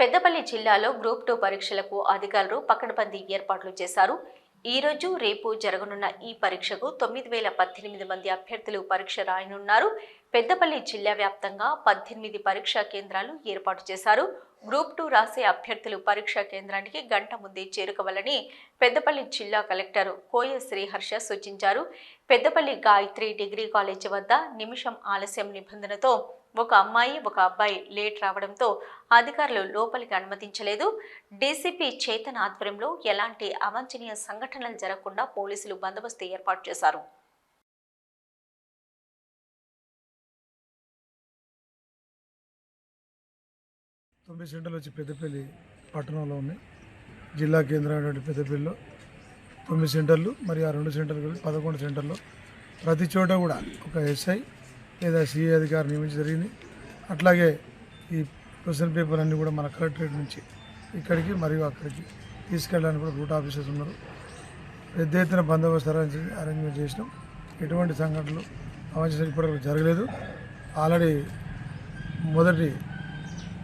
పెద్దపల్లి జిల్లాలో group two పరీక్షలకు అధికారులు పకడ్బందీ ఏర్పాట్లు చేశారు. ఈ రోజు రేపు జరగనున్న ఈ పరీక్షకు తొమ్మిది వేల పద్దెనిమిది మంది అభ్యర్థులు పరీక్ష రాయనున్నారు. పెద్దపల్లి జిల్లా వ్యాప్తంగా పద్దెనిమిది పరీక్షా కేంద్రాలు ఏర్పాటు చేశారు. గ్రూప్ టూ రాసే అభ్యర్థులు పరీక్షా కేంద్రానికి గంట ముందే చేరుకోవాలని పెద్దపల్లి జిల్లా కలెక్టర్ కోయ శ్రీహర్ష సూచించారు. పెద్దపల్లి గాయత్రి డిగ్రీ కాలేజీ వద్ద నిమిషం ఆలస్యం నిబంధనతో ఒక అమ్మాయి ఒక అబ్బాయి లేట్ రావడంతో అధికారులు లోపలికి అనుమతించలేదు. డీసీపీ చేతన్ ఆధ్వర్యంలో ఎలాంటి అవాంఛనీయ సంఘటనలు జరగకుండా పోలీసులు బందోబస్తు ఏర్పాటు చేశారు. తొమ్మిది సెంటర్లు వచ్చి పెద్దపల్లి పట్టణంలో ఉన్నాయి. జిల్లా కేంద్రమైనటువంటి పెద్దపల్లిలో తొమ్మిది సెంటర్లు మరియు ఆ రెండు సెంటర్లు కలిపి పదకొండు సెంటర్లు. ప్రతి చోట కూడా ఒక ఎస్ఐ లేదా సిఐ అధికారి నియమించి జరిగింది. అట్లాగే ఈ క్వశ్చన్ పేపర్ అన్నీ కూడా మన కలెక్టరేట్ నుంచి ఇక్కడికి మరియు అక్కడికి తీసుకెళ్ళడానికి కూడా రూట్ ఆఫీసర్స్ ఉన్నారు. పెద్ద ఎత్తున బందోబస్తు అరేంజ్మెంట్ చేసినాం. ఎటువంటి సంఘటనలు అవాంఛనీయ ఇప్పటివరకు జరగలేదు. ఆల్రెడీ మొదటి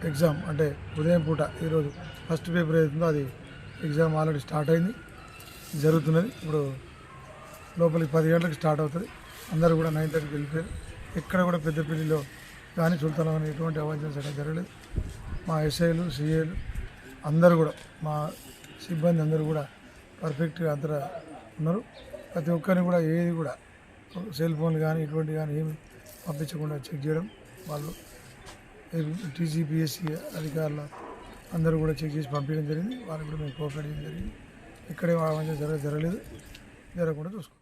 ఎగ్జామ్ అంటే ఉదయం పూట ఈరోజు ఫస్ట్ పేపర్ ఏదైతుందో అది ఎగ్జామ్ ఆల్రెడీ స్టార్ట్ అయింది. జరుగుతున్నది. ఇప్పుడు లోపలికి పది గంటలకు స్టార్ట్ అవుతుంది. అందరూ కూడా నైన్ థర్టీకి వెళ్ళిపోయారు. ఎక్కడ కూడా పెద్దపల్లిలో కానీ సుల్తానం కానీ ఎటువంటి అవాంఛన సగం జరగలేదు. మా ఎస్ఐలు సిఐలు అందరూ కూడా మా సిబ్బంది అందరూ కూడా పర్ఫెక్ట్గా అంతా ఉన్నారు. ప్రతి ఒక్కరిని కూడా ఏది కూడా సెల్ ఫోన్లు కానీ ఇటువంటి కానీ ఏమి పంపించకుండా చెక్ చేయడం వాళ్ళు టీజీపీఎస్సీ అధికారులు అందరూ కూడా చెక్ చేసి పంపించడం జరిగింది. వాళ్ళకి కూడా మేము కోఆపరేట్ చేయడం జరిగింది. ఇక్కడే అవాంఛన జరగ జరగలేదు. జరగకుండా చూసుకుంటాం